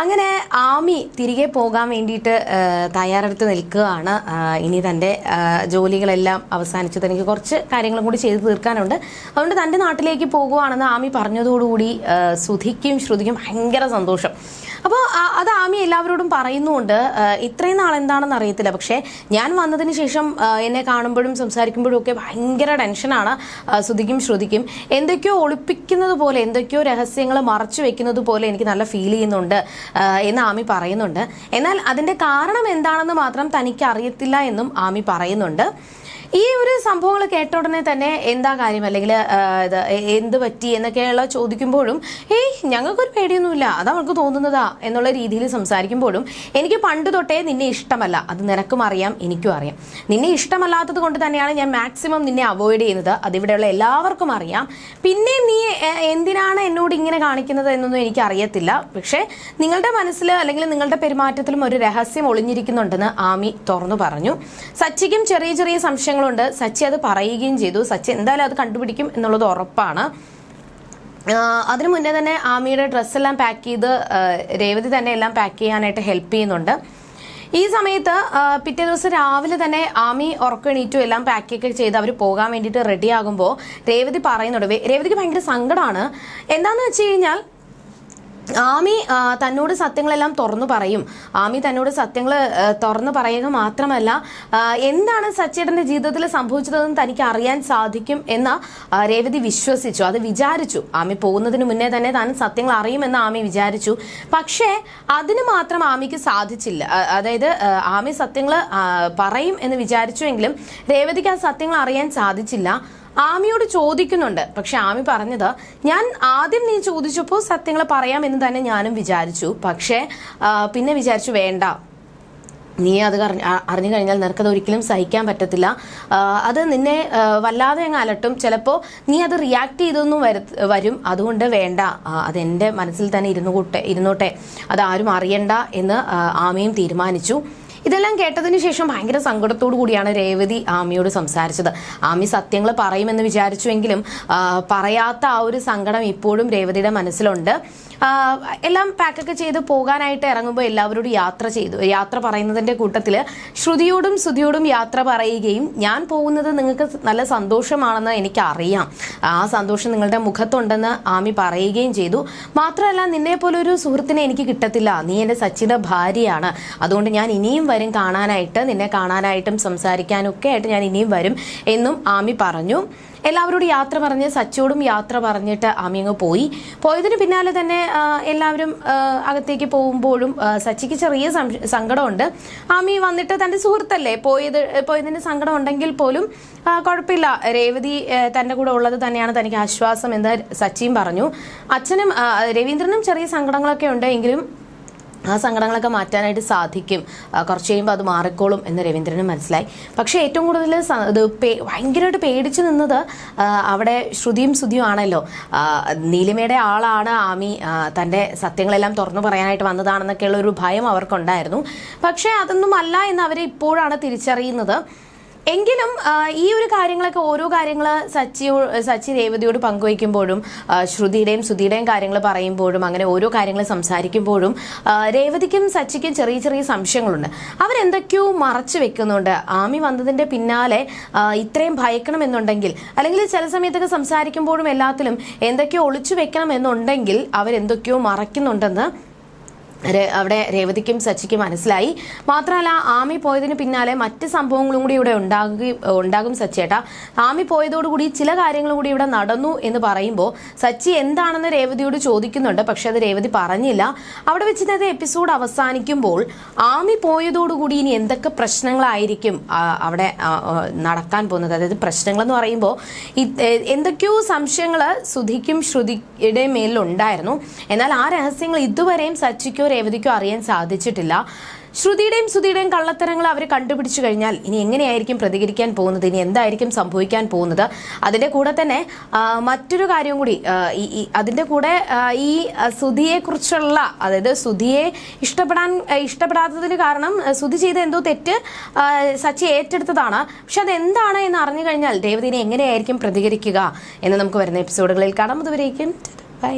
അങ്ങനെ ആമി തിരികെ പോകാൻ വേണ്ടിയിട്ട് തയ്യാറെടുത്ത് നിൽക്കുകയാണ്. ഇനി തന്റെ ജോലികളെല്ലാം അവസാനിച്ചു. തനിക്ക് കുറച്ച് കാര്യങ്ങളും കൂടി ചെയ്തു തീർക്കാനുണ്ട്. അതുകൊണ്ട് തന്റെ നാട്ടിലേക്ക് പോകുവാണെന്ന് ആമി പറഞ്ഞതോടുകൂടി സുധിക്കും ശ്രുതിക്കും ഭയങ്കര സന്തോഷം. അപ്പോൾ അത് ആമി എല്ലാവരോടും പറയുന്നുണ്ട് ഇത്രയും നാൾ എന്താണെന്ന് അറിയത്തില്ല. പക്ഷേ ഞാൻ വന്നതിന് ശേഷം എന്നെ കാണുമ്പോഴും സംസാരിക്കുമ്പോഴും ഒക്കെ ഭയങ്കര ടെൻഷനാണ്. ശ്രുതിക്കും ശ്രുതിക്കും. എന്തൊക്കെയോ ഒളിപ്പിക്കുന്നത് പോലെ എന്തൊക്കെയോ രഹസ്യങ്ങൾ മറച്ചു വെക്കുന്നത് പോലെ എനിക്ക് നല്ല ഫീൽ ചെയ്യുന്നുണ്ട്. എന്ന് ആമി പറയുന്നുണ്ട്. എന്നാൽ അതിന്റെ കാരണം എന്താണെന്ന് മാത്രം തനിക്ക് അറിയത്തില്ല എന്നും ആമി പറയുന്നുണ്ട്. ഈ ഒരു സംഭവങ്ങൾ കേട്ട ഉടനെ തന്നെ എന്താ കാര്യം? അല്ലെങ്കിൽ ഇത് എന്ത് പറ്റി എന്നൊക്കെയുള്ള ചോദിക്കുമ്പോഴും ഏയ് ഞങ്ങൾക്കൊരു പേടിയൊന്നുമില്ല. അതാ അവൾക്ക് തോന്നുന്നതാ എന്നുള്ള രീതിയിൽ സംസാരിക്കുമ്പോഴും എനിക്ക് പണ്ട് തൊട്ടേ നിന്നെ ഇഷ്ടമല്ല. അത് നിനക്കും അറിയാം എനിക്കും അറിയാം. നിന്നെ ഇഷ്ടമല്ലാത്തത് കൊണ്ട് തന്നെയാണ് ഞാൻ മാക്സിമം നിന്നെ അവോയ്ഡ് ചെയ്യുന്നത്. അതിവിടെയുള്ള എല്ലാവർക്കും അറിയാം. പിന്നെയും നീ എന്തിനാണ് എന്നോട് ഇങ്ങനെ കാണിക്കുന്നത് എന്നൊന്നും എനിക്ക് അറിയത്തില്ല. പക്ഷേ നിങ്ങളുടെ മനസ്സിൽ അല്ലെങ്കിൽ നിങ്ങളുടെ പെരുമാറ്റത്തിലും ഒരു രഹസ്യം ഒളിഞ്ഞിരിക്കുന്നുണ്ടെന്ന് ആമി തുറന്നു പറഞ്ഞു. സച്ചിക്കും ചെറിയ ചെറിയ സംശയങ്ങളുണ്ട് സച്ചി അത് പറയുകയും ചെയ്തു. സച്ചി എന്തായാലും അത് കണ്ടുപിടിക്കും എന്നുള്ളത് ഉറപ്പാണ്. അതിനു മുന്നേ തന്നെ ആമിയുടെ ഡ്രസ്സെല്ലാം പാക്ക് ചെയ്ത് രേവതി തന്നെ എല്ലാം പാക്ക് ചെയ്യാനായിട്ട് ഹെൽപ്പ് ചെയ്യുന്നുണ്ട്. ഈ സമയത്ത് പിറ്റേ ദിവസം രാവിലെ തന്നെ ആമി ഉറക്കണീറ്റും എല്ലാം പാക്കൊക്കെ ചെയ്ത് അവർ പോകാൻ വേണ്ടിയിട്ട് റെഡിയാകുമ്പോൾ രേവതി പറയുന്നുണ്ട്. രേവതിക്ക് ഭയങ്കര സങ്കടമാണ് എന്താണെന്ന് വെച്ച് കഴിഞ്ഞാൽ ആമി തന്നോട് സത്യങ്ങളെല്ലാം തുറന്നു പറയും. ആമി തന്നോട് സത്യങ്ങൾ തുറന്നു പറയുക മാത്രമല്ല എന്താണ് സച്ചേട്ടന്റെ ജീവിതത്തിൽ സംഭവിച്ചതെന്ന് തനിക്ക് അറിയാൻ സാധിക്കും എന്ന് രേവതി വിശ്വസിച്ചു. അത് വിചാരിച്ചു. ആമി പോകുന്നതിന് മുന്നേ തന്നെ താൻ സത്യങ്ങൾ അറിയുമെന്ന് ആമി വിചാരിച്ചു. പക്ഷേ അതിന് മാത്രം ആമിക്ക് സാധിച്ചില്ല. അതായത് ആമി സത്യങ്ങൾ പറയും എന്ന് വിചാരിച്ചുവെങ്കിലും രേവതിക്ക് ആ സത്യങ്ങൾ അറിയാൻ സാധിച്ചില്ല. ആമിയോട് ചോദിക്കുന്നുണ്ട്. പക്ഷെ ആമി പറഞ്ഞത് ഞാൻ ആദ്യം നീ ചോദിച്ചപ്പോൾ സത്യങ്ങൾ പറയാമെന്ന് തന്നെ ഞാനും വിചാരിച്ചു. പക്ഷേ പിന്നെ വിചാരിച്ചു വേണ്ട. നീ അത് അറിഞ്ഞു കഴിഞ്ഞാൽ നിനക്കത് ഒരിക്കലും സഹിക്കാൻ പറ്റത്തില്ല. അത് നിന്നെ വല്ലാതെ അങ്ങ് അലട്ടും. ചിലപ്പോൾ നീ അത് റിയാക്ട് ചെയ്തൊന്നും വര അതുകൊണ്ട് വേണ്ട. അതെന്റെ മനസ്സിൽ തന്നെ ഇരുന്നു കൂട്ടെ ഇരുന്നോട്ടെ. അതാരും അറിയണ്ട എന്ന് ആമയും തീരുമാനിച്ചു. ഇതെല്ലാം കേട്ടതിന് ശേഷം ഭയങ്കര സങ്കടത്തോടു കൂടിയാണ് രേവതി ആമിയോട് സംസാരിച്ചത്. ആമി സത്യങ്ങൾ പറയുമെന്ന് വിചാരിച്ചുവെങ്കിലും പറയാത്ത ആ ഒരു സങ്കടം ഇപ്പോഴും രേവതിയുടെ മനസ്സിലുണ്ട്. എല്ലാം പാക്കൊക്കെ ചെയ്ത് പോകാനായിട്ട് ഇറങ്ങുമ്പോൾ എല്ലാവരോടും യാത്ര ചെയ്തു. യാത്ര പറയുന്നതിന്റെ കൂട്ടത്തിൽ ശ്രുതിയോടും ശ്രുതിയോടും യാത്ര പറയുകയും ഞാൻ പോകുന്നത് നിങ്ങൾക്ക് നല്ല സന്തോഷമാണെന്ന് എനിക്കറിയാം. ആ സന്തോഷം നിങ്ങളുടെ മുഖത്തുണ്ടെന്ന് ആമി പറയുകയും ചെയ്തു. മാത്രമല്ല നിന്നെ പോലെ ഒരു സുഹൃത്തിനെ എനിക്ക് കിട്ടത്തില്ല. നീ എന്റെ സച്ചിയുടെ ഭാര്യയാണ്. അതുകൊണ്ട് ഞാൻ ഇനിയും വരും കാണാനായിട്ട് നിന്നെ കാണാനായിട്ടും സംസാരിക്കാനും ഒക്കെ ആയിട്ട് ഞാൻ ഇനിയും വരും എന്നും ആമി പറഞ്ഞു. എല്ലാവരോടും യാത്ര പറഞ്ഞ് സച്ചോടും യാത്ര പറഞ്ഞിട്ട് ആമി അങ്ങ് പോയി. പോയതിന് പിന്നാലെ തന്നെ എല്ലാവരും അകത്തേക്ക് പോകുമ്പോഴും സച്ചിക്ക് ചെറിയ സങ്കടമുണ്ട്. ആമി വന്നിട്ട് തന്റെ സുഹൃത്തല്ലേ? പോയത് പോയതിന് സങ്കടം ഉണ്ടെങ്കിൽ പോലും കുഴപ്പമില്ല. രേവതി തന്റെ കൂടെ ഉള്ളത് തന്നെയാണ് തനിക്ക് ആശ്വാസം എന്ന് സച്ചിയും പറഞ്ഞു. അച്ഛനും രവീന്ദ്രനും ചെറിയ സങ്കടങ്ങളൊക്കെ ഉണ്ട് എങ്കിലും ആ സങ്കടങ്ങളൊക്കെ മാറ്റാനായിട്ട് സാധിക്കും. കുറച്ച് കഴിയുമ്പോൾ അത് മാറിക്കോളും എന്ന് രവീന്ദ്രന് മനസ്സിലായി. പക്ഷേ ഏറ്റവും കൂടുതൽ ഇത് ഭയങ്കരമായിട്ട് പേടിച്ചു നിന്നത് അവിടെ ശ്രുതിയും ശ്രുതിയും ആണല്ലോ. നീലിമയുടെ ആളാണ് ആമി. തന്റെ സത്യങ്ങളെല്ലാം തുറന്നു പറയാനായിട്ട് വന്നതാണെന്നൊക്കെയുള്ള ഒരു ഭയം അവർക്കുണ്ടായിരുന്നു. പക്ഷേ അതൊന്നും അല്ല എന്ന് അവർ ഇപ്പോഴാണ് തിരിച്ചറിയുന്നത്. എങ്കിലും ഈ ഒരു കാര്യങ്ങളൊക്കെ ഓരോ കാര്യങ്ങൾ സച്ചിയോ സച്ചി രേവതിയോട് പങ്കുവയ്ക്കുമ്പോഴും ശ്രുതിയുടെയും സുധിയുടെയും കാര്യങ്ങൾ പറയുമ്പോഴും അങ്ങനെ ഓരോ കാര്യങ്ങൾ സംസാരിക്കുമ്പോഴും രേവതിക്കും സച്ചിക്കും ചെറിയ ചെറിയ സംശയങ്ങളുണ്ട്. അവരെന്തൊക്കെയോ മറച്ചു വെക്കുന്നുണ്ട്. ആമി വന്നതിന്റെ പിന്നാലെ ഇത്രയും ഭയക്കണമെന്നുണ്ടെങ്കിൽ അല്ലെങ്കിൽ ചില സമയത്തൊക്കെ സംസാരിക്കുമ്പോഴും എല്ലാത്തിലും എന്തൊക്കെയോ ഒളിച്ചു വെക്കണം എന്നുണ്ടെങ്കിൽ അവരെന്തൊക്കെയോ മറയ്ക്കുന്നുണ്ടെന്ന് അവിടെ രേവതിക്കും സച്ചിക്കും മനസ്സിലായി. മാത്രമല്ല ആമി പോയതിന് പിന്നാലെ മറ്റ് സംഭവങ്ങളും കൂടി ഇവിടെ ഉണ്ടാകുകയും ഉണ്ടാകും സച്ചേട്ടാ. ആമി പോയതോടുകൂടി ചില കാര്യങ്ങളും കൂടി ഇവിടെ നടന്നു എന്ന് പറയുമ്പോൾ സച്ചി എന്താണെന്ന് രേവതിയോട് ചോദിക്കുന്നുണ്ട് പക്ഷെ അത് രേവതി പറഞ്ഞില്ല. അവിടെ വെച്ച് ഇന്നത്തെ എപ്പിസോഡ് അവസാനിക്കുമ്പോൾ ആമി പോയതോടുകൂടി ഇനി എന്തൊക്കെ പ്രശ്നങ്ങളായിരിക്കും അവിടെ നടക്കാൻ പോകുന്നത്? അതായത് പ്രശ്നങ്ങളെന്ന് പറയുമ്പോൾ എന്തൊക്കെയോ സംശയങ്ങൾ സുധിക്കും ശ്രുതിയുടെ മേലിലുണ്ടായിരുന്നു. എന്നാൽ ആ രഹസ്യങ്ങൾ ഇതുവരെയും സച്ചിക്കോ രേവതിക്കോ അറിയാൻ സാധിച്ചിട്ടില്ല. ശ്രുതിയുടെയും സുധിയുടെയും കള്ളത്തരങ്ങൾ അവർ കണ്ടുപിടിച്ചു കഴിഞ്ഞാൽ ഇനി എങ്ങനെയായിരിക്കും പ്രതികരിക്കാൻ പോകുന്നത്? ഇനി എന്തായിരിക്കും സംഭവിക്കാൻ പോകുന്നത്? അതിന്റെ കൂടെ തന്നെ മറ്റൊരു കാര്യം കൂടി ഈ അതിന്റെ കൂടെ ഈ സുധിയെക്കുറിച്ചുള്ള അതായത് സുധിയെ ഇഷ്ടപ്പെടാൻ ഇഷ്ടപ്പെടാത്തതിന് കാരണം സുധി ചെയ്ത എന്തോ തെറ്റ് സച്ചി ഏറ്റെടുത്തതാണ്. പക്ഷെ അതെന്താണ് എന്ന് അറിഞ്ഞു കഴിഞ്ഞാൽ രേവതിനെ എങ്ങനെയായിരിക്കും പ്രതികരിക്കുക എന്ന് നമുക്ക് വരുന്ന എപ്പിസോഡുകളിൽ കാണാം. അതുവരേക്കും ബൈ.